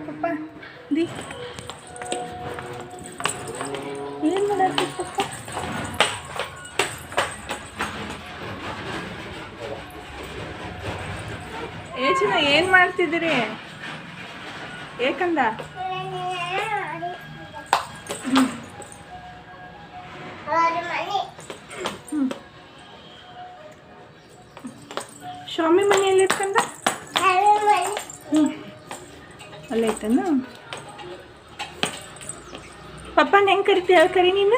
ಪಪ್ಪ the ಏನು ಮಾಡತ್ತಿ ಪಪ್ಪ ಏ ಏನು ಮಾಡ್ತಿದ್ದೀರಿ? ಏಕಂದ? ಸ್ವಾಮಿ ಮನೆಯಲ್ಲಿ ಇಟ್ಕಂದ ಅಲ್ಲೈತನ ಪಪ್ಪನ ಹೆಂಗೆ ಕರಿತೀಯ ಹೇಳಿ ಕರಿ ನೀನು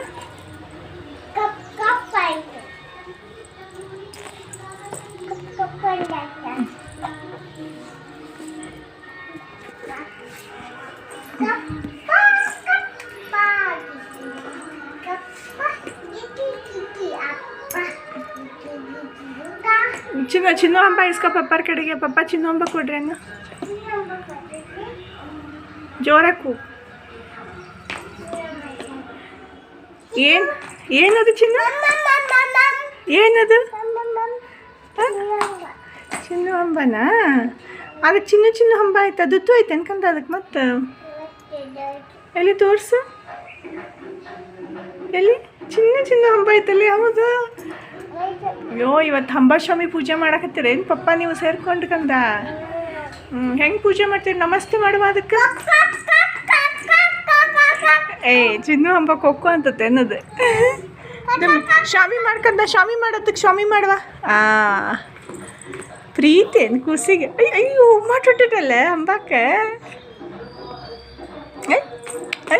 ಚಿನ್ನ ಚಿನ್ನು ಹಂಬ ಇಸ್ಕೊ ಪಪ್ಪರ ಕಡೆಗೆ ಪಪ್ಪ ಚಿನ್ನು ಹಂಬ ಕೊಡ್ರಿ ಅನ್ನ ಜೋರಾಕು ಏನು, ಏನದು ಚಿನ್ನ? ಏನದು? ಚಿನ್ನ ಹಂಬನಾ ಅದು ಚಿನ್ನ ಚಿನ್ನ ಹಂಬ ಆಯ್ತು? ಅದು ಆಯ್ತು ಅನ್ಕಂತ ಅದಕ್ಕೆ ಮತ್ತೆ? ಎಲ್ಲಿ ತೋರಿಸು? ಎಲ್ಲಿ? ಚಿನ್ನ ಚಿನ್ನ ಹಂಬ ಐತಲ್ಲಿ ಹೌದು. ಅಯ್ಯೋ, ಇವತ್ತು ಹಂಬಾಶ್ವಾಮಿ ಪೂಜೆ ಮಾಡಕತ್ತೀರ? ಏನು ಪಪ್ಪ ನೀವು ಸೇರ್ಕೊಂಡು ಕಂದ ಹ್ಞೂ ಹೆಂಗೆ ಪೂಜೆ ಮಾಡ್ತೀವಿ ನಮಸ್ತೆ ಮಾಡುವ ಅದಕ್ಕೆ? ಏ, ಚಿನ್ನು ಹಂಬ ಕೊಕ್ಕೋ ಅಂತತೆ ಅನ್ನೋದು. ಶಾಮಿ ಮಾಡ್ಕಂತ ಶಾಮಿ ಮಾಡೋದಕ್ಕೆ ಶಾಮಿ ಮಾಡುವ? ಆ, ಪ್ರೀತಿ ಏನು ಕೂಸಿಗೆ. ಅಯ್ಯ ಮಾಡಿಟ್ಟಲ್ಲ ಐ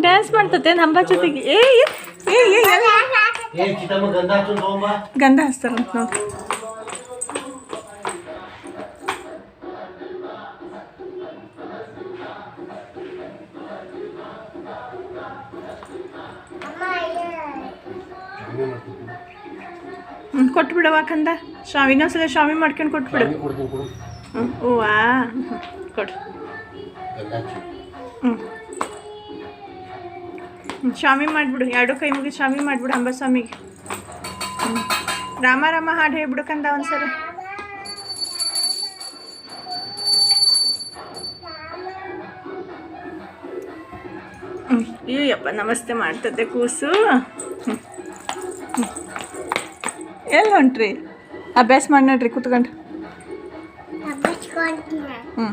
ಡ್ಯಾನ್ಸ್ ಮಾಡ್ತತೆ ಹಂಬ ಜೊತೆಗೆ? ಏ. ಏ, ಏ ಏ ಎಲ್ಲ ಏ ಚಿಕ್ಕಮ್ಮ ಗಂಧ ಹಚ್ಚು ತಗೊಂಬ ಗಂಧ ಹಚ್ತಾರಂತ ನೋಡಿ ಹ್ಞೂ ಕೊಟ್ಬಿಡವ ಕಂದ ಶಾಮಿ ಇನ್ನೊಂದ್ಸಲ ಶಾಮಿ ಮಾಡ್ಕೊಂಡು ಕೊಟ್ಬಿಡು ಶಾಮಿ ಕೊಡ್ತೀನಿ ಕೊಡು ಹ್ಞೂ ಹೂವಾ ಹ್ಞೂ ಕೊಡು ಗಂಧ ಹಚ್ಚು ಹ್ಞೂ ಹ್ಞೂ ಶಾಮಿ ಮಾಡಿಬಿಡು ಎರಡು ಕೈ ಮುಗಿ ಶಾಮಿ ಮಾಡಿಬಿಡು ಅಂಬ ಸ್ವಾಮಿಗೆ ಹ್ಞೂ ರಾಮ ರಾಮ ಹಾಡು ಹೇಳ್ಬಿಡು ಕಂದ ಒಂದ್ಸಲ ಅಯ್ಯಪ್ಪ ನಮಸ್ತೆ ಮಾಡ್ತದೆ ಕೂಸು. ಎಲ್ಲಿ ಹೊಂಟ್ರಿ? ಅಭ್ಯಾಸ ಮಾಡಿ ನೋಡ್ರಿ ಕೂತ್ಕೊಂಡು. ಹ್ಞೂ